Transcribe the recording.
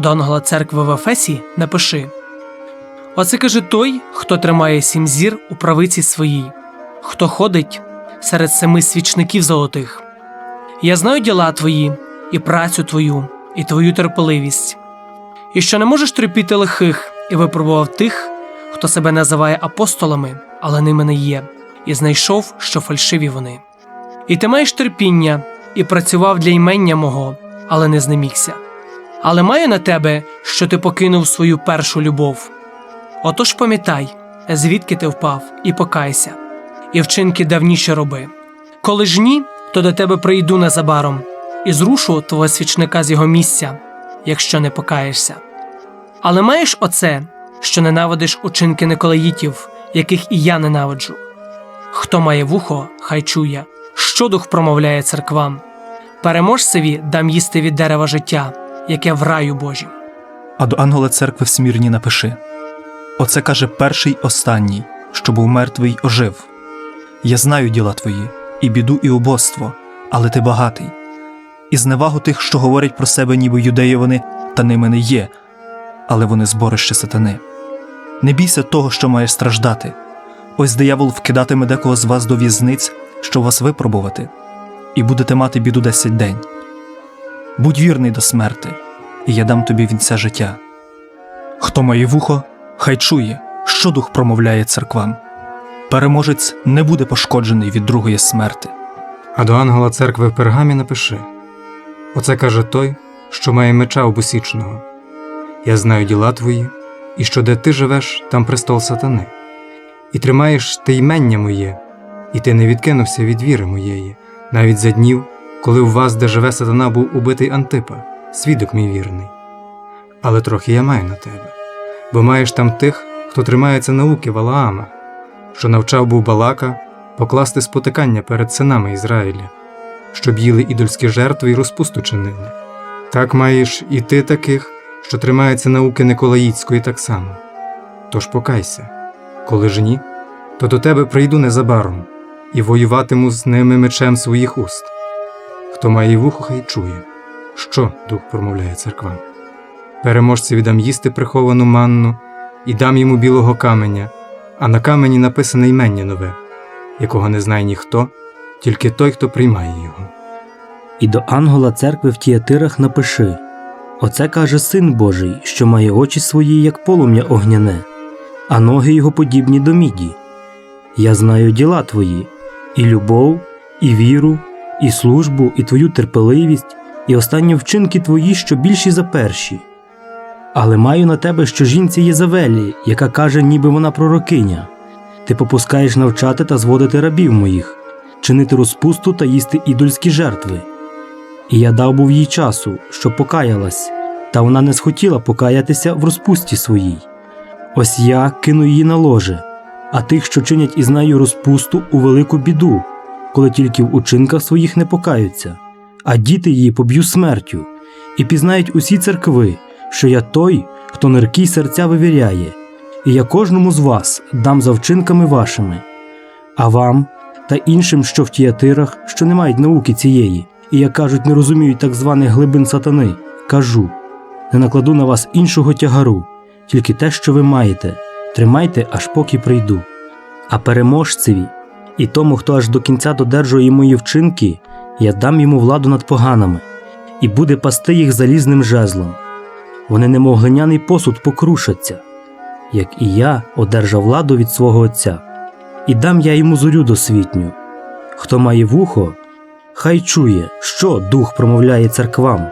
до ангела церкви в Ефесі напиши Оце каже той, хто тримає сім зір у правиці своїй, хто ходить серед семи свічників золотих. Я знаю діла твої, і працю твою, і твою терпеливість, і що не можеш терпіти лихих, і випробував тих, хто себе називає апостолами, але ними не є, і знайшов, що фальшиві вони. І ти маєш терпіння, і працював для імення мого, але не знемігся. Але маю на тебе, що ти покинув свою першу любов. Отож пам'ятай, звідки ти впав, і покайся, і вчинки давніше роби. Коли ж ні, то до тебе прийду незабаром і зрушу твого свічника з його місця, якщо не покаєшся. Але маєш оце, що ненавидиш учинки Николаїтів, яких і я ненавиджу. Хто має вухо, хай чує, що дух промовляє церквам. Переможцеві дам їсти від дерева життя, яке в раю Божім. А до ангела церкви в Смірні напиши Оце каже перший останній, що був мертвий, ожив. Я знаю діла твої, і біду, і убоство, але ти багатий. І зневагу тих, що говорять про себе, ніби юдеї вони, та ними не є, але вони зборище сатани. Не бійся того, що маєш страждати. Ось диявол вкидатиме декого з вас до в'язниць, щоб вас випробувати, і будете мати біду десять день. Будь вірний до смерти, і я дам тобі вінця життя. Хто має вухо, хай чує, що дух промовляє церквам. Переможець не буде пошкоджений від другої смерти. А до ангела церкви в пергамі напиши Оце каже той, що має меча обусічного. Я знаю діла твої, і що де ти живеш, там престол сатани. І тримаєш ти ймення моє, і ти не відкинувся від віри моєї, навіть за днів, коли у вас, де живе сатана, був убитий Антипа, свідок мій вірний. Але трохи я маю на тебе, бо маєш там тих, хто тримається науки Валаама, що навчав був Балака покласти спотикання перед синами Ізраїля, щоб їли ідольські жертви і розпусту чинили. Так маєш і ти таких, що тримаються науки Николаїцької так само. Тож покайся, коли ж ні, то до тебе прийду незабаром і воюватиму з ними мечем своїх уст. Хто має вухо, хай чує, що дух промовляє церквам. Переможці віддам їсти приховану манну і дам йому білого каменя, а на камені написане ймення нове, якого не знає ніхто, тільки той, хто приймає його. І до ангела церкви в Тіатирах напиши Оце каже Син Божий, що має очі свої, як полум'я огняне, а ноги його подібні до міді. Я знаю діла твої, і любов, і віру, і службу, і твою терпеливість, і останні вчинки твої, що більші за перші. Але маю на тебе, що жінці Єзавелі, яка каже, ніби вона пророкиня. Ти попускаєш навчати та зводити рабів моїх, чинити розпусту та їсти ідольські жертви. І я дав був їй часу, щоб покаялась, та вона не схотіла покаятися в розпусті своїй. Ось я кину її на ложе, а тих, що чинять із нею розпусту, у велику біду, коли тільки в учинках своїх не покаються, а діти її поб'ю смертю, і пізнають усі церкви, що я той, хто ниркі серця вивіряє, і я кожному з вас дам за вчинками вашими, а вам та іншим, що в тіатирах, що не мають науки цієї, і, як кажуть, не розуміють так званих глибин сатани, кажу не накладу на вас іншого тягару, тільки те, що ви маєте, тримайте, аж поки прийду. А переможцеві і тому, хто аж до кінця додержує мої вчинки, я дам йому владу над поганими, і буде пасти їх залізним жезлом. Вони немов глиняний посуд покрушаться, як і я одержав владу від свого Отця, і дам я йому зорю досвітню. Хто має вухо, хай чує, що дух промовляє церквам.